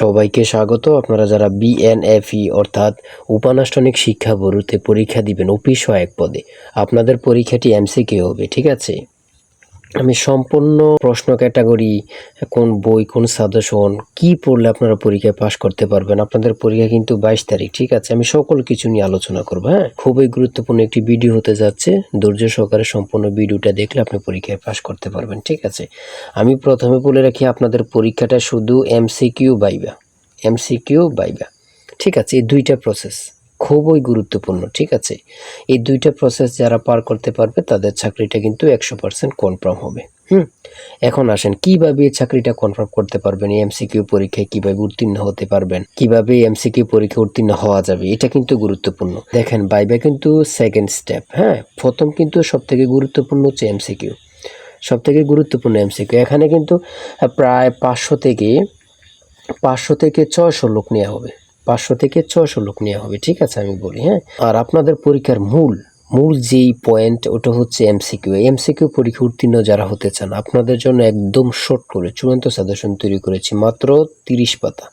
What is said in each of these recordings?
সবাইকে স্বাগত। আপনারা যারা বিএনএফই অর্থাৎ উপানাষ্টনিক শিক্ষা বরুতে পরীক্ষা দিবেন, অফিস সহায়ক পদে, আপনাদের পরীক্ষাটি এমসিকে হবে, ঠিক আছে? আমি সম্পূর্ণ প্রশ্ন ক্যাটাগরি, কোন বই, কোন সাজেশন, কি পড়লে আপনারা পরীক্ষায় পাশ করতে পারবেন? আপনাদের পরীক্ষা কিন্তু বাইশ তারিখ, ঠিক আছে? আমি সকল কিছু নিয়ে আলোচনা করব হ্যাঁ? খুবই গুরুত্বপূর্ণ একটি ভিডিও হতে যাচ্ছে। ধৈর্য সহকারে সম্পূর্ণ ভিডিওটা দেখলে আপনি পরীক্ষায় পাশ করতে পারবেন, ঠিক আছে? আমি প্রথমে বলে রাখি, আপনাদের পরীক্ষাটা শুধু এমসিকিউ বাইবা এমসিকিউ বাইবা ঠিক আছে? এই দুইটা প্রসেস খুবই গুরুত্বপূর্ণ, ঠিক আছে? এই দুইটা প্রসেস যারা পার করতে পারবে, তাদের চাকরিটা কিন্তু একশো পার্সেন্ট কনফার্ম হবে। হুম? এখন আসেন, কীভাবে এই চাকরিটা কনফার্ম করতে পারবেন? এমসিকিউ পরীক্ষায় কীভাবে উত্তীর্ণ হতে পারবেন? কীভাবে এমসিকিউ পরীক্ষা উত্তীর্ণ হওয়া যাবে? এটা কিন্তু গুরুত্বপূর্ণ। দেখেন বাইবা কিন্তু সেকেন্ড স্টেপ হ্যাঁ? প্রথম কিন্তু সব থেকে গুরুত্বপূর্ণ হচ্ছে এমসিকিউ সব থেকে গুরুত্বপূর্ণ এমসিকিউ এখানে কিন্তু প্রায় পাঁচশো থেকে পাঁচশো থেকে ছয়শো লোক নেওয়া হবে। পাঁচশো থেকে ছশো লোক নেওয়া হবে, ঠিক আছে আমি বলি হ্যাঁ? আর আপনাদের পরীক্ষার মূল মূল যেই পয়েন্ট ওটা হচ্ছে এমসিকিউ এমসিকিউ পরীক্ষা উত্তীর্ণ যারা হতে চান, আপনাদের জন্য একদম শর্ট করে চূড়ান্ত সাজেশন তৈরি করেছি, মাত্র তিরিশ পাতা।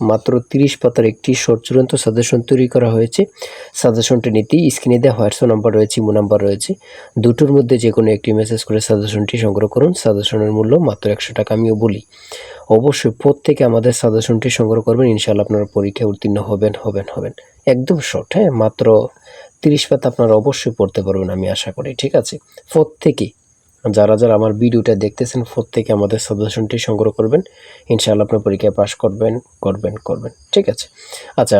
মাত্র তিরিশ পাতার একটি শর্ট চূড়ান্ত সাজেশন তৈরি করা হয়েছে। সাজেশনটি নিতেই স্ক্রিনে দেওয়া হোয়াটসঅ্যাপ নাম্বার রয়েছে, ইমো নাম্বার রয়েছে। দুটোর মধ্যে যে কোনো একটি মেসেজ করে সাজেশনটি সংগ্রহ করুন সাজেশনের মূল্য মাত্র একশো টাকা আমিও বলি। অবশ্যই প্রত্যেকে আমাদের সাজেশনটি সংগ্রহ করবেন ইনশাল্লাহ আপনারা পরীক্ষায় উত্তীর্ণ হবেন হবেন হবেন। একদম শর্ট হ্যাঁ? মাত্র তিরিশ পাতা আপনারা অবশ্যই পড়তে পারবেন, আমি আশা করি, ঠিক আছে? প্রত্যেকে যারা যারা আমার ভিডিওটা দেখতেছেন, প্রত্যেকে আমাদের সাজেশনটি সংগ্রহ করবেন। ইনশাআল্লাহ আপনার পরীক্ষায় পাশ করবেন করবেন করবেন। ঠিক আছে? আচ্ছা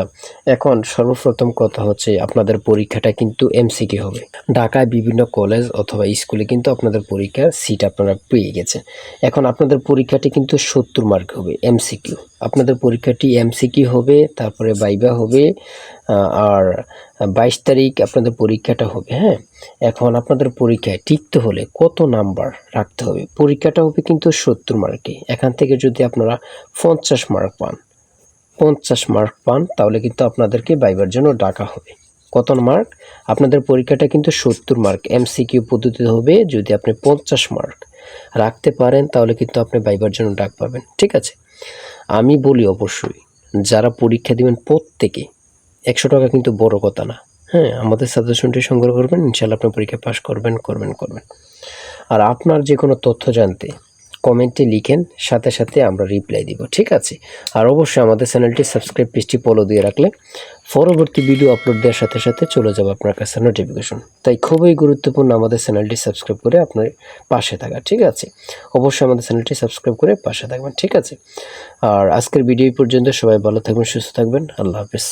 এখন সর্বপ্রথম কথা হচ্ছে আপনাদের পরীক্ষাটা কিন্তু এমসিকি হবে। ঢাকায় বিভিন্ন কলেজ অথবা স্কুলে কিন্তু আপনাদের পরীক্ষার সিট আপনারা পেয়ে গেছেন। এখন আপনাদের পরীক্ষাটি কিন্তু সত্তর মার্ক হবে এমসিকিউ আপনাদের পরীক্ষাটি এমসিকিউ হবে, তারপরে বাইবা হবে আর বাইশ তারিখ আপনাদের পরীক্ষাটা হবে হ্যাঁ? এখন আপনাদের পরীক্ষায় টিকতে হলে কত নাম্বার রাখতে হবে? পরীক্ষাটা হবে কিন্তু সত্তর মার্কে। এখান থেকে যদি আপনারা পঞ্চাশ মার্ক পান, পঞ্চাশ মার্ক পান, তাহলে কিন্তু আপনাদেরকে বাইবার জন্য ডাকা হবে। কত মার্ক? আপনাদের পরীক্ষাটা কিন্তু সত্তর মার্ক। এমসিকিউ পদ্ধতিতে হবে যদি আপনি পঞ্চাশ মার্ক রাখতে পারেন, তাহলে কিন্তু আপনি বাইবার জন্য ডাক পাবেন। ঠিক আছে? আমি বলি অবশ্যই, যারা পরীক্ষা দিবেন প্রত্যেকে একশো টাকা কিন্তু বড় কথা না। হ্যাঁ আমাদের সাজেশনটি সংগ্রহ করবেন ইনশাল্লাহ আপনি পরীক্ষা পাস করবেন করবেন করবেন। আর আপনার যে কোনো তথ্য জানতে কমেন্টে লিখেন, সাথে সাথে আমরা রিপ্লাই দিব, ঠিক আছে? আর অবশ্যই আমাদের চ্যানেলটি সাবস্ক্রাইব পেজটি ফলো দিয়ে রাখলে পরবর্তী ভিডিও আপলোড দেওয়ার সাথে সাথে চলে যাবে আপনার কাছে নোটিফিকেশন তাই খুবই গুরুত্বপূর্ণ আমাদের চ্যানেলটি সাবস্ক্রাইব করে আপনার পাশে থাকা, ঠিক আছে? অবশ্যই আমাদের চ্যানেলটি সাবস্ক্রাইব করে পাশে থাকবেন, ঠিক আছে? আর আজকের ভিডিও পর্যন্ত, সবাই ভালো থাকবেন, সুস্থ থাকবেন, আল্লাহ হাফিজ।